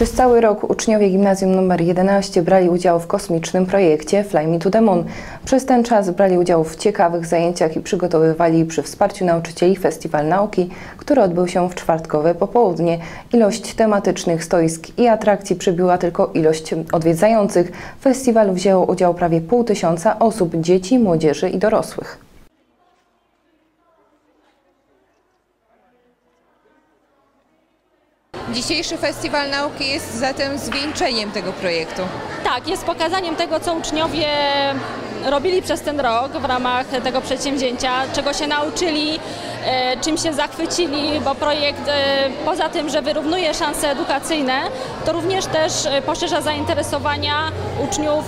Przez cały rok uczniowie gimnazjum nr 11 brali udział w kosmicznym projekcie Fly Me to the Moon. Przez ten czas brali udział w ciekawych zajęciach i przygotowywali przy wsparciu nauczycieli Festiwal Nauki, który odbył się w czwartkowe popołudnie. Ilość tematycznych stoisk i atrakcji przybyła tylko ilość odwiedzających. W festiwalu wzięło udział prawie pół tysiąca osób, dzieci, młodzieży i dorosłych. Dzisiejszy Festiwal Nauki jest zatem zwieńczeniem tego projektu. Tak, jest pokazaniem tego, co uczniowie robili przez ten rok w ramach tego przedsięwzięcia, czego się nauczyli, e, czym się zachwycili, bo projekt e, poza tym, że wyrównuje szanse edukacyjne, to również też e, poszerza zainteresowania uczniów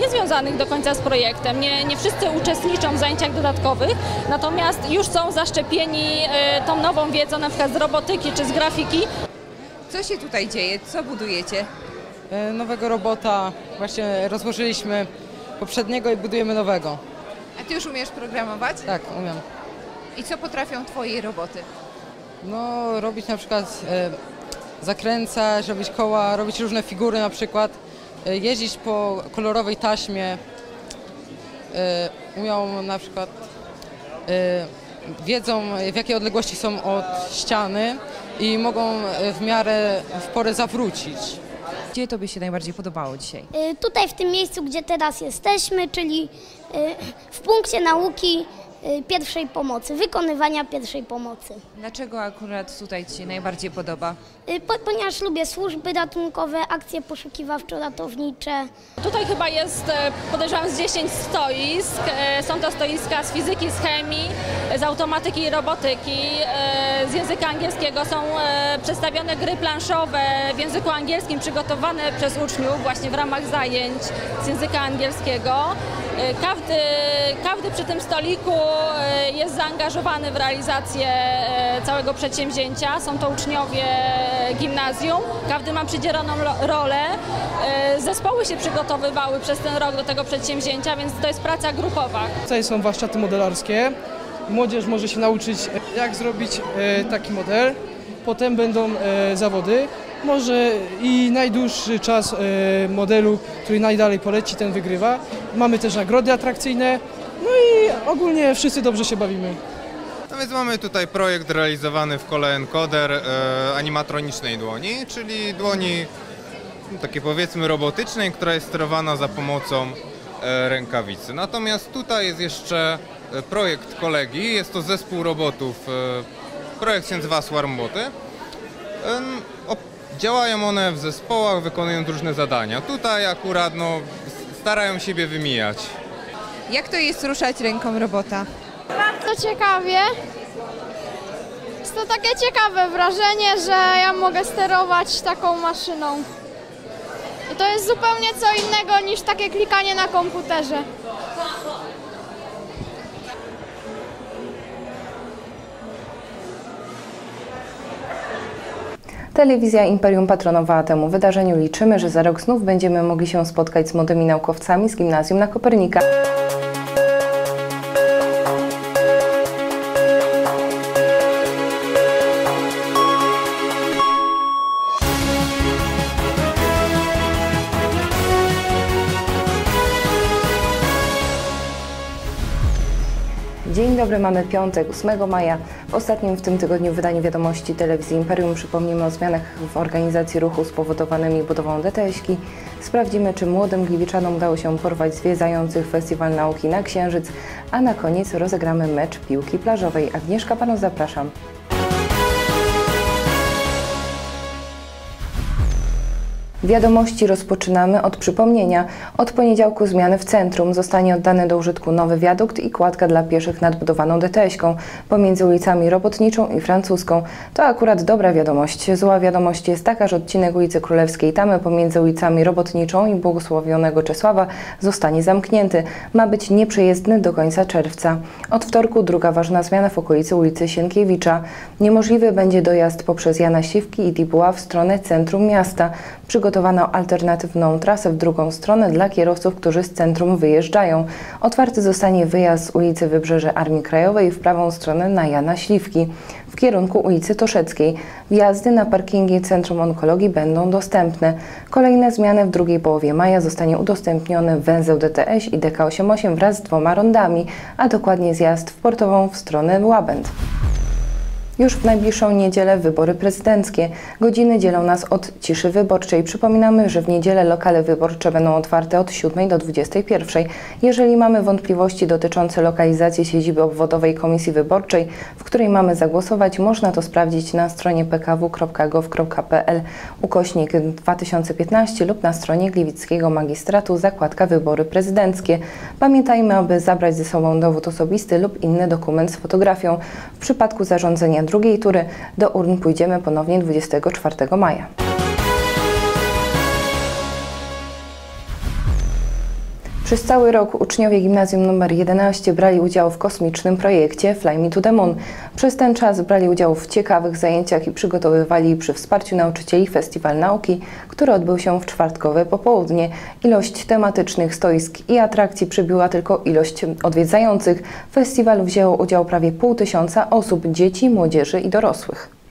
niezwiązanych do końca z projektem. Nie, nie wszyscy uczestniczą w zajęciach dodatkowych, natomiast już są zaszczepieni tą nową wiedzą, na przykład z robotyki czy z grafiki. Co się tutaj dzieje? Co budujecie? E, nowego robota. Właśnie rozłożyliśmy poprzedniego i budujemy nowego. A ty już umiesz programować? Tak, umiem. I co potrafią twoje roboty? No, robić na przykład e, zakręcać, robić koła, robić różne figury na przykład, e, jeździć po kolorowej taśmie. E, umią na przykład, e, wiedzą w jakiej odległości są od ściany i mogą e, w miarę w porę zawrócić. Gdzie tobie się najbardziej podobało dzisiaj? Y, Tutaj w tym miejscu, gdzie teraz jesteśmy, czyli y, w punkcie nauki pierwszej pomocy, wykonywania pierwszej pomocy. Dlaczego akurat tutaj ci się najbardziej podoba? Y, Po, ponieważ lubię służby ratunkowe, akcje poszukiwawczo-ratownicze. Tutaj chyba jest, e, podejrzewam, z 10 stoisk. E, Są to stoiska z fizyki, z chemii, z automatyki i robotyki. E, Z języka angielskiego są przedstawione gry planszowe w języku angielskim przygotowane przez uczniów właśnie w ramach zajęć z języka angielskiego. Każdy, każdy przy tym stoliku jest zaangażowany w realizację całego przedsięwzięcia. Są to uczniowie gimnazjum. Każdy ma przydzieloną lo- rolę. E, Zespoły się przygotowywały przez ten rok do tego przedsięwzięcia, więc to jest praca grupowa. Tutaj są warsztaty modelarskie. Młodzież może się nauczyć, e, jak zrobić e, taki model. Potem będą zawody. Może i najdłuższy czas modelu, który najdalej poleci, ten wygrywa. Mamy też nagrody atrakcyjne. No i ogólnie wszyscy dobrze się bawimy. No więc mamy tutaj projekt realizowany w kole encoder e, animatronicznej dłoni, czyli dłoni no, takiej powiedzmy robotycznej, która jest sterowana za pomocą e, rękawicy. Natomiast tutaj jest jeszcze e, projekt kolegi, jest to zespół robotów, e, projekt się nazywa Swarmboty. O- Działają one w zespołach, wykonując różne zadania. Tutaj akurat no, starają siebie wymijać. Jak to jest ruszać ręką robota? Ciekawie. Jest to takie ciekawe wrażenie, że ja mogę sterować taką maszyną. I to jest zupełnie co innego niż takie klikanie na komputerze. Telewizja Imperium patronowała temu wydarzeniu. Liczymy, że za rok znów będziemy mogli się spotkać z młodymi naukowcami z gimnazjum na Kopernika. Dzień dobry, mamy piątek, 8 maja. W ostatnim w tym tygodniu wydaniu wiadomości telewizji Imperium przypomnimy o zmianach w organizacji ruchu spowodowanymi budową DTŚ-ki. Sprawdzimy, czy młodym Gliwiczanom udało się porwać zwiedzających Festiwal Nauki na Księżyc, a na koniec rozegramy mecz piłki plażowej. Agnieszka Panu zapraszam. Wiadomości rozpoczynamy od przypomnienia. Od poniedziałku zmiany w centrum zostanie oddany do użytku nowy wiadukt i kładka dla pieszych nad budowaną DTŚ-ką pomiędzy ulicami Robotniczą i Francuską. To akurat dobra wiadomość. Zła wiadomość jest taka, że odcinek ulicy Królewskiej Tamy pomiędzy ulicami Robotniczą i Błogosławionego Czesława zostanie zamknięty. Ma być nieprzejezdny do końca czerwca. Od wtorku druga ważna zmiana w okolicy ulicy Sienkiewicza. Niemożliwy będzie dojazd poprzez Jana Siwki i Dibuła w stronę centrum miasta. Przygotowanie Przygotowano alternatywną trasę w drugą stronę dla kierowców, którzy z centrum wyjeżdżają. Otwarty zostanie wyjazd z ulicy Wybrzeże Armii Krajowej w prawą stronę na Jana Śliwki w kierunku ulicy Toszeckiej. Wjazdy na parkingi Centrum Onkologii będą dostępne. Kolejne zmiany w drugiej połowie maja zostanie udostępniony węzeł DTS i DK88 wraz z dwoma rondami, a dokładnie zjazd w portową w stronę Łabęd. Już w najbliższą niedzielę wybory prezydenckie. Godziny dzielą nas od ciszy wyborczej. Przypominamy, że w niedzielę lokale wyborcze będą otwarte od 7 do 21. Jeżeli mamy wątpliwości dotyczące lokalizacji siedziby obwodowej Komisji Wyborczej, w której mamy zagłosować, można to sprawdzić na stronie pkw.gov.pl ukośnik 2015 lub na stronie Gliwickiego Magistratu zakładka Wybory Prezydenckie. Pamiętajmy, aby zabrać ze sobą dowód osobisty lub inny dokument z fotografią. W przypadku zarządzenia drugiej tury do urn pójdziemy ponownie 24 maja. Przez cały rok uczniowie gimnazjum nr 11 brali udział w kosmicznym projekcie Fly Me to the Moon. Przez ten czas brali udział w ciekawych zajęciach i przygotowywali przy wsparciu nauczycieli Festiwal Nauki, który odbył się w czwartkowe popołudnie. Ilość tematycznych stoisk i atrakcji przybyła tylko ilość odwiedzających. W festiwalu wzięło udział prawie pół tysiąca osób, dzieci, młodzieży i dorosłych.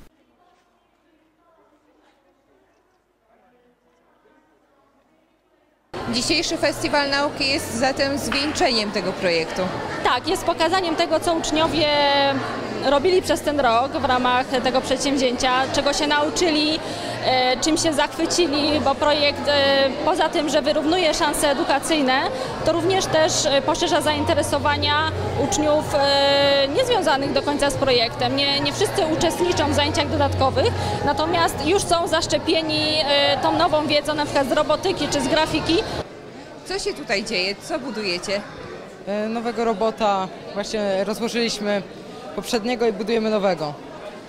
Dzisiejszy Festiwal Nauki jest zatem zwieńczeniem tego projektu. Tak, jest pokazaniem tego, co uczniowie robili przez ten rok w ramach tego przedsięwzięcia, czego się nauczyli, e, czym się zachwycili, bo projekt e, poza tym, że wyrównuje szanse edukacyjne, to również też e, poszerza zainteresowania uczniów niezwiązanych do końca z projektem. Nie, nie wszyscy uczestniczą w zajęciach dodatkowych, natomiast już są zaszczepieni tą nową wiedzą, na przykład z robotyki czy z grafiki, Co się tutaj dzieje? Co budujecie? E, Nowego robota właśnie rozłożyliśmy poprzedniego i budujemy nowego.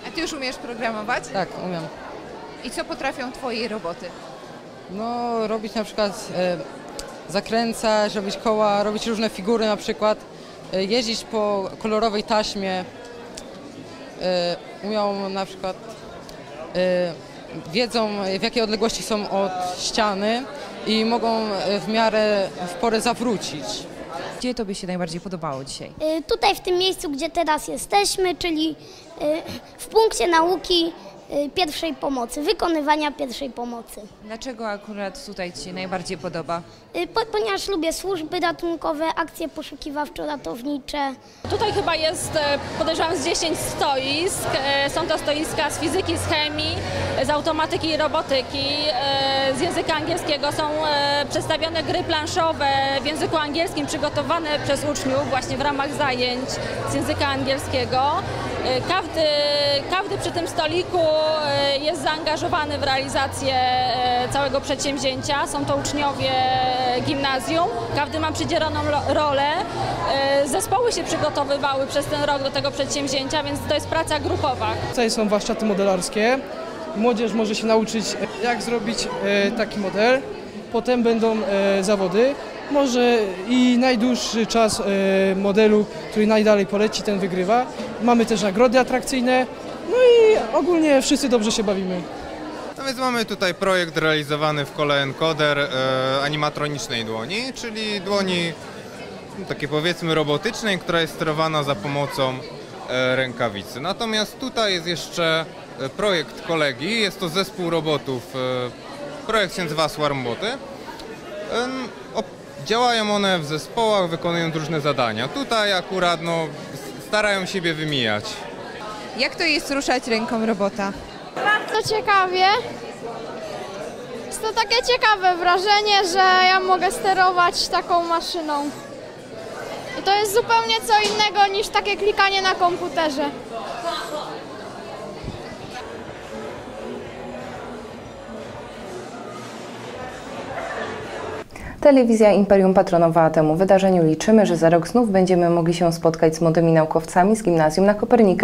A ty już umiesz programować? Tak, umiem. I co potrafią twoje roboty? No, robić na przykład e, zakręcać, robić koła, robić różne figury na przykład, e, jeździć po kolorowej taśmie. E, umią na przykład, e, wiedzą w jakiej odległości są od ściany i mogą e, w miarę w porę zawrócić. Gdzie Tobie się najbardziej podobało dzisiaj? Y, Tutaj w tym miejscu, gdzie teraz jesteśmy, czyli y, w punkcie nauki pierwszej pomocy, wykonywania pierwszej pomocy. Dlaczego akurat tutaj Ci się najbardziej podoba? Y, Po, ponieważ lubię służby ratunkowe, akcje poszukiwawczo-ratownicze. Tutaj chyba jest, e, podejrzewam, z 10 stoisk. E, Są to stoiska z fizyki, z chemii, z automatyki i robotyki. E, Z języka angielskiego są przedstawione gry planszowe w języku angielskim przygotowane przez uczniów właśnie w ramach zajęć z języka angielskiego. Każdy, każdy przy tym stoliku jest zaangażowany w realizację e, całego przedsięwzięcia. Są to uczniowie gimnazjum. Każdy ma przydzieloną lo- rolę. E, Zespoły się przygotowywały przez ten rok do tego przedsięwzięcia, więc to jest praca grupowa. Tutaj są warsztaty modelarskie. Młodzież może się nauczyć, e, jak zrobić e, taki model. Potem będą e, zawody. Może i najdłuższy czas e, modelu, który najdalej poleci, ten wygrywa. Mamy też nagrody atrakcyjne. No i ogólnie wszyscy dobrze się bawimy. No więc mamy tutaj projekt realizowany w kole Encoder e, animatronicznej dłoni, czyli dłoni no, takiej powiedzmy robotycznej, która jest sterowana za pomocą e, rękawicy. Natomiast tutaj jest jeszcze e, projekt kolegi, jest to zespół robotów, e, projekt się nazywa Swarmboty. Op- Działają one w zespołach, wykonując różne zadania. Tutaj akurat no, starają siebie wymijać. Jak to jest ruszać ręką robota? To ciekawie. Jest to takie ciekawe wrażenie, że ja mogę sterować taką maszyną. I to jest zupełnie co innego niż takie klikanie na komputerze. Telewizja Imperium patronowała temu wydarzeniu. Liczymy, że za rok znów będziemy mogli się spotkać z młodymi naukowcami z gimnazjum na Kopernika.